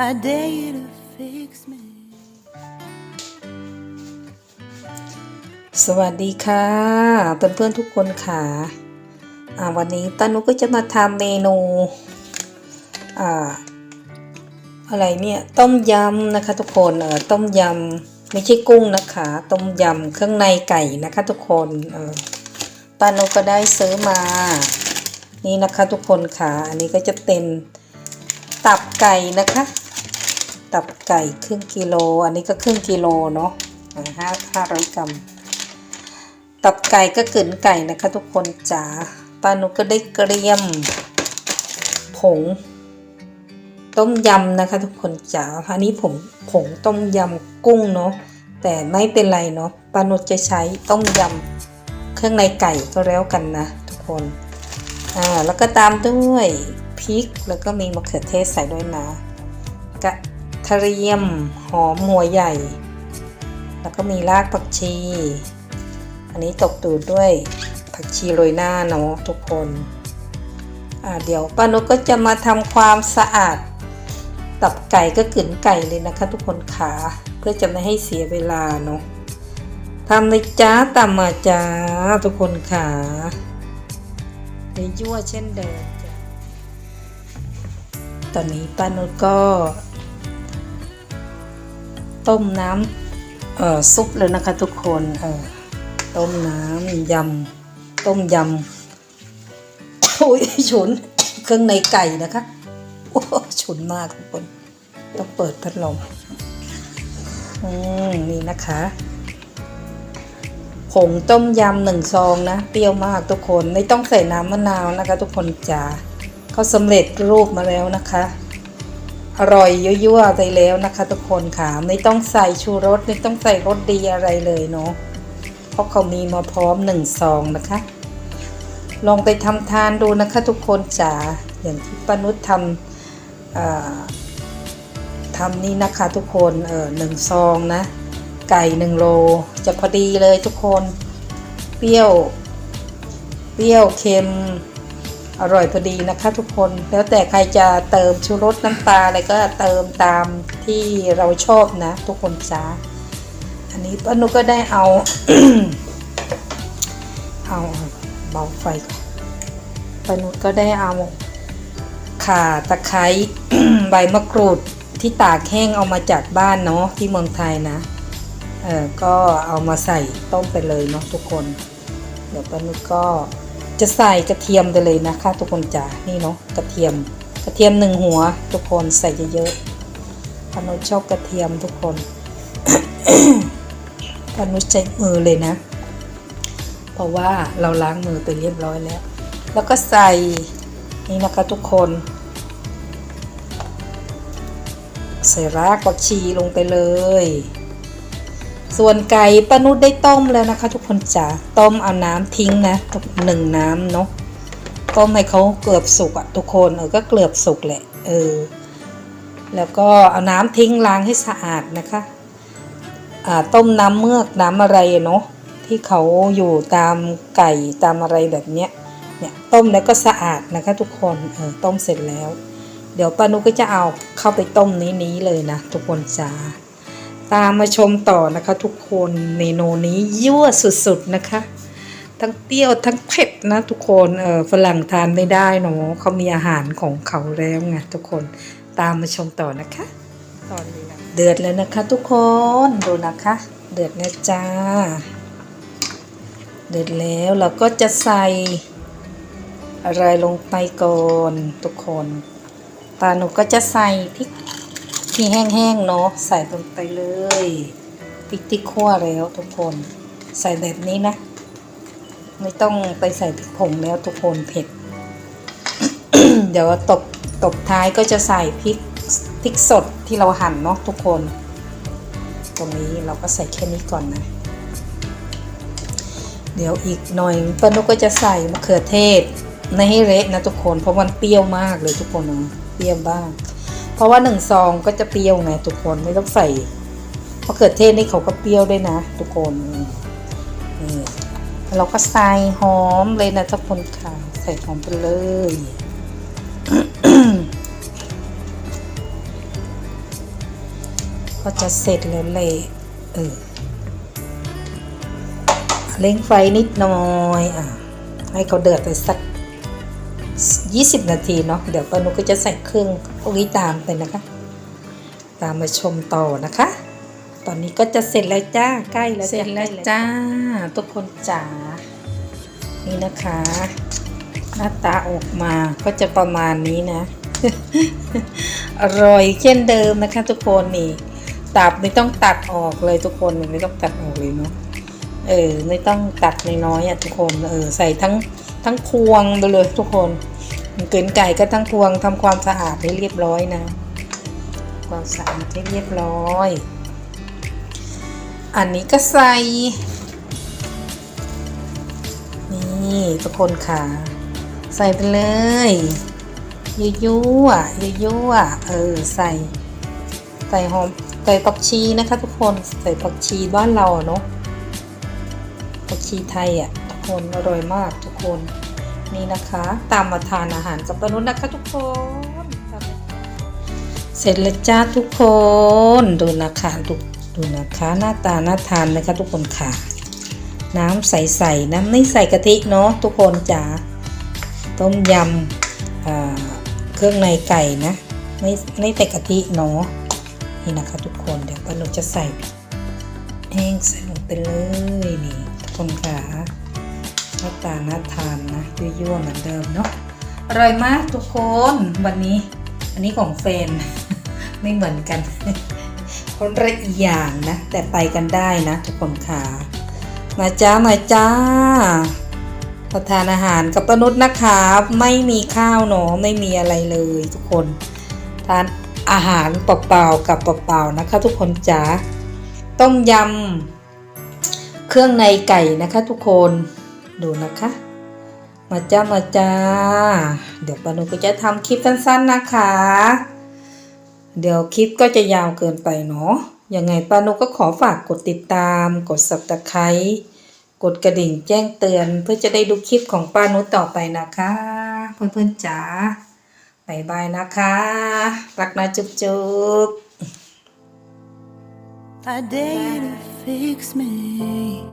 I dare you to fix me. สวัสดีค่ะเพื่อนๆทุกคนค่ะวันนี้ตานุก็จะมาทำเมนูอ่าอะไรเนี่ยต้มยำนะคะทุกคนเออต้มยำไม่ใช่กุ้งนะคะ ต้มยำเครื่องในไก่นะคะทุกคนเออตานุก็ได้ซื้อมานี่นะคะทุกคนค่ะ อันนี้ก็จะเป็น ตับไก่นะคะ ตับไก่ครึ่งกิโล อันนี้ก็ครึ่งกิโลเนาะห้าห้าร้อยกรัม ตับไก่ก็กลืนไก่นะคะทุกคนจ๋าป้านุก็ได้เกรียม ผง ต้มยำนะคะ ทุกคนจ๋าอันนี้ผมผงต้มยำกุ้งเนาะ แต่ไม่เป็นไรเนาะป้านุจะใช้ต้มยำเครื่องในไก่ก็แล้วกันนะ ทุกคน อ่า แล้วก็ตามด้วย พริก แล้วก็มีมะเขือเทศใส่ด้วยนะกระเทียมหอมหัวใหญ่ แล้วก็มีรากผักชี อันนี้ตกตูดด้วยผักชีโรยหน้าเนาะทุกคนเดี๋ยวป้านุก็จะมาทำความสะอาด ตับไก่ก็กลืนไก่เลยนะคะ ทุกคนขาเพื่อจะไม่ให้เสียเวลาเนาะทำเลยจ้าตามมาจ้าทุกคนขาเดี๋ยวยั่วเช่นเดิม ตอนนี้ป้านุชก็ ต้มน้ำเอ่อซุปเลยนะคะทุกคนเออต้มน้ำยำต้มยำโอ้ยฉุนเครื่องในไก่นะคะโอ้ฉุนมากทุกคน ต้องเปิดพัดลมอืมนี่นะคะผงต้มยำหนึ่งซองนะ เปรี้ยวมากทุกคน ไม่ต้องใส่น้ำมะนาวนะคะ ทุกคนจ๋า เขาสำเร็จรูปมาแล้วนะคะ อร่อยยั่วๆไปแล้วนะคะ ทุกคนค่ะไม่ต้องใส่ชูรสไม่ต้องใส่รสดีอะไรเลยเนาะเพราะเขามีมาพร้อมหนึ่งซองนะคะ ลองไปทำทานดูนะคะ ทุกคนจ๋าอย่างที่ป้านุชทำอ่าทำนี่นะคะ ทุกคนเออหนึ่งซองนะไก่หนึ่งโลจะพอดีเลยทุกคน เปรี้ยว เปรี้ยวเค็ม อร่อยพอดีนะคะทุกคนแล้วแต่ใครจะเติมชูรสน้ำปลาอะไรก็เติมตามที่เราชอบนะ ทุกคนจ๋าอันนี้ป้านุก็ได้เอาเอาเบาไฟก่อนป้านุก็ได้เอาข่าตะไคร้ใบมะกรูดที่ตากแห้งเอามาจากบ้านเนาะที่เมืองไทยนะเออก็เอามาใส่ต้มไปเลยเนาะทุกคน เดี๋ยวป้านุก็ จะใส่กระเทียมไปเลยนะคะทุกคนจ๋านี่เนาะกระเทียมกระเทียมหนึ่งหัว ทุกคนใส่เยอะๆป้านุชอบกระเทียมทุกคนป้านุชใช้มือเลยนะ เพราะว่าเราล้างมือไปเรียบร้อยแล้ว แล้วก็ใส่นี่นะคะทุกคน ใส่รากผักชีลงไปเลย ส่วนไก่ป้านุชได้ต้มแล้วนะคะ ทุกคนจ๋าต้มเอาน้ำทิ้งนะหนึ่งน้ำเนาะต้มให้เขาเกือบสุกอะทุกคนเออก็เกือบสุกแหละเออแล้วก็เอาน้ำทิ้งล้างให้สะอาดนะคะอ่าต้มน้ำเมือกน้ำอะไรเนาะที่เขาอยู่ตามไก่ตามอะไรแบบเนี้ยเนี่ยต้มแล้วก็สะอาดนะคะทุกคนเออต้มเสร็จแล้ว เดี๋ยวป้านุก็จะเอาเข้าไปต้มนี้นี้เลยนะทุกคนจ้า ตามมาชมต่อนะคะ ทุกคนเมนูนี้ยั่วสุดๆนะคะ ทั้งเปรี้ยวทั้งเผ็ดนะทุกคนเออฝรั่งทานไม่ได้เนาะเขามีอาหารของเขาแล้วไงทุกคนตามมาชมต่อนะคะ ตอนนี้นะเดือดแล้วนะคะ ทุกคนดูนะคะ เดือดนะจ้า เดือดแล้วเราก็จะใส่อะไรลงไปก่อนทุกคนปลาหนูก็จะใส่พริก ที่แห้งๆเนาะใส่ลงไปเลยพริกที่คั่วแล้วทุกคน ใส่แบบนี้นะ ไม่ต้องไปใส่พริกผงแล้วทุกคนเผ็ด เดี๋ยวตบตบท้ายก็จะใส่พริกพริกสดที่เราหั่นเนาะทุกคน ตรงนี้เราก็ใส่แค่นี้ก่อนนะ เดี๋ยวอีกหน่อยป้านุกก็จะใส่มะเขือเทศในให้เละนะทุกคนเพราะมันเปรี้ยวมากเลยทุกคนเนาะเปรี้ยวบ้าง เพราะว่าหนึ่งซองก็จะเปรี้ยวไงทุกคนไม่ต้องใส่มะเขือเทศนี่เขาก็เปรี้ยวด้วยนะ ทุกคนนี่เราก็ใส่หอมเลยนะทุกคนค่ะ ใส่หอมไปเลยก็จะเสร็จแล้วเลยเออเร่งไฟนิดหน่อยอะให้เขาเดือดไปสัก 20 นาทีเนาะเดี๋ยวป้านุก็จะใส่เครื่องพวกนี้ตามไปนะคะ ตามมาชมต่อนะคะ ตอนนี้ก็จะเสร็จแล้วจ้าใกล้แล้วเสร็จแล้วจ้า ทุกคนจ๋านี่นะคะ หน้าตาออกมาก็จะประมาณนี้นะ อร่อยเช่นเดิมนะคะ ทุกคนนี่ตับไม่ต้องตัดออกเลยทุกคนไม่ต้องตัดออกเลยเนาะเออไม่ต้องตัดน้อยๆอะทุกคนเออใส่ทั้ง ทั้งพวงไปเลยทุกคนเกินไก่ก็ทั้งพวงทำความสะอาดให้เรียบร้อยนะความสะอาดให้เรียบร้อย อันนี้ก็ใส่ นี่ทุกคนค่ะ ใส่ไปเลยยั่วๆยั่วๆเออใส่ ใส่หอมใส่ผักชีนะคะ ทุกคนใส่ผักชีบ้านเราเนาะผักชีไทยอะทุกคนอร่อยมากทุก คนนี่นะคะ ตามมาทานอาหารกับปนุษนะคะทุกคน เสร็จแล้วจ้าทุกคนดูนะคะดูดูนะคะหน้าตาน่าทานนะคะทุกคนค่ะ น้ำใสๆน้ำไม่ใส่กะทิเนาะทุกคนจ๋าต้มยำเครื่องในไก่นะไม่ไม่ใส่กะทิเนาะนี่นะคะทุกคนเดี๋ยวป้าหนูจะใส่แห้งใส่ลงไปเลยนี่ทุกคนค่ะ หน้าตาน่าทานนะยั่วๆเหมือนเดิมเนาะอร่อยมากทุกคนวันนี้ อันนี้ของแฟนไม่เหมือนกันคนละอีอย่างนะ แต่ไปกันได้นะ ทุกคนค่ะมาจ้ามาจ้าประทานอาหารกับปนุษนะคะไม่มีข้าวเนาะไม่มีอะไรเลยทุกคน ทานอาหารเปล่าๆกับเปล่าๆนะคะ ทุกคนจ๋าต้มยำเครื่องในไก่นะคะ ทุกคน ดูนะคะ มาจ้ามาจ้า เดี๋ยวปานุก็จะทำคลิปสั้นๆนะคะ เดี๋ยวคลิปก็จะยาวเกินไปเนาะยังไงปานุก็ขอฝากกดติดตาม กด subscribe กดกระดิ่งแจ้งเตือนเพื่อจะได้ดูคลิปของปานุต่อไปนะคะ เพื่อนๆจ๋าบายบายนะคะ รักนะจุ๊บจุ๊บ I dare you to fix me.